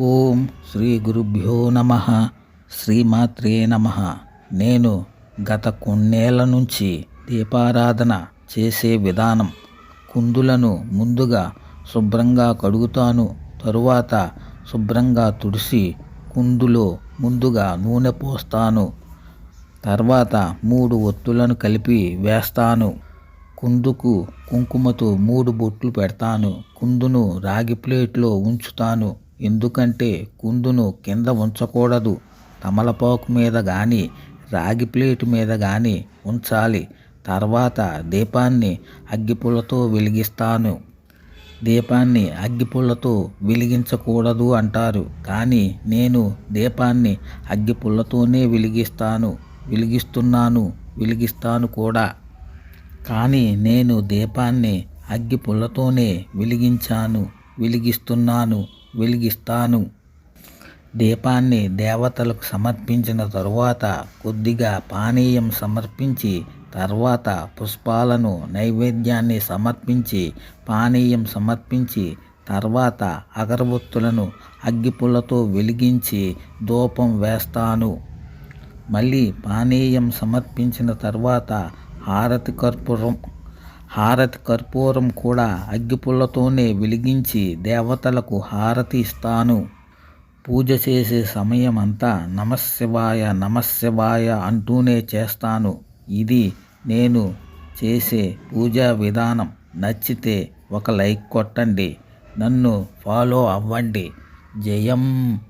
ఓం శ్రీ గురుభ్యో నమ. శ్రీమాత్రే నమ. నేను గత కొన్నేళ్ళ నుంచి దీపారాధన చేసే విధానం కుందులను ముందుగా శుభ్రంగా కడుగుతాను తరువాత శుభ్రంగా తుడిసి కుందులో ముందుగా నూనె పోస్తాను తర్వాత మూడు ఒత్తులను కలిపి వేస్తాను. కుందుకు కుంకుమతో మూడు బొట్లు పెడతాను కుందును రాగి ప్లేట్లో ఉంచుతాను. ఎందుకంటే కుందును కింద ఉంచకూడదు. తమలపాకు మీద కానీ రాగి ప్లేట్ మీద కానీ ఉంచాలి. తర్వాత దీపాన్ని అగ్గిపుల్లతో వెలిగిస్తాను. దీపాన్ని అగ్గిపుల్లతో వెలిగించకూడదు అంటారు. కానీ నేను దీపాన్ని అగ్గిపుల్లతోనే వెలిగిస్తాను. వెలిగిస్తున్నాను వెలిగిస్తాను కూడా. కానీ నేను దీపాన్ని అగ్గిపుల్లతోనే వెలిగించాను వెలిగిస్తున్నాను. వెలిగిస్తాను. దీపాన్ని దేవతలకు సమర్పించిన తరువాత కొద్దిగా పానీయం సమర్పించి తర్వాత పుష్పాలను నైవేద్యాన్ని సమర్పించి పానీయం సమర్పించి తర్వాత అగరబత్తులను అగ్గిపుల్లతో వెలిగించి ధూపం వేస్తాను. మళ్ళీ పానీయం సమర్పించిన తర్వాత హారతి కర్పూరం హారతి కర్పూరం కూడా అగ్గిపుల్లతోనే వెలిగించి దేవతలకు హారతి ఇస్తాను పూజ చేసే సమయం అంతా నమశివాయ నమశివాయ అంటూనే చేస్తాను. ఇది నేను చేసే పూజా విధానం. నచ్చితే ఒక లైక్ కొట్టండి. నన్ను ఫాలో అవ్వండి. జయం.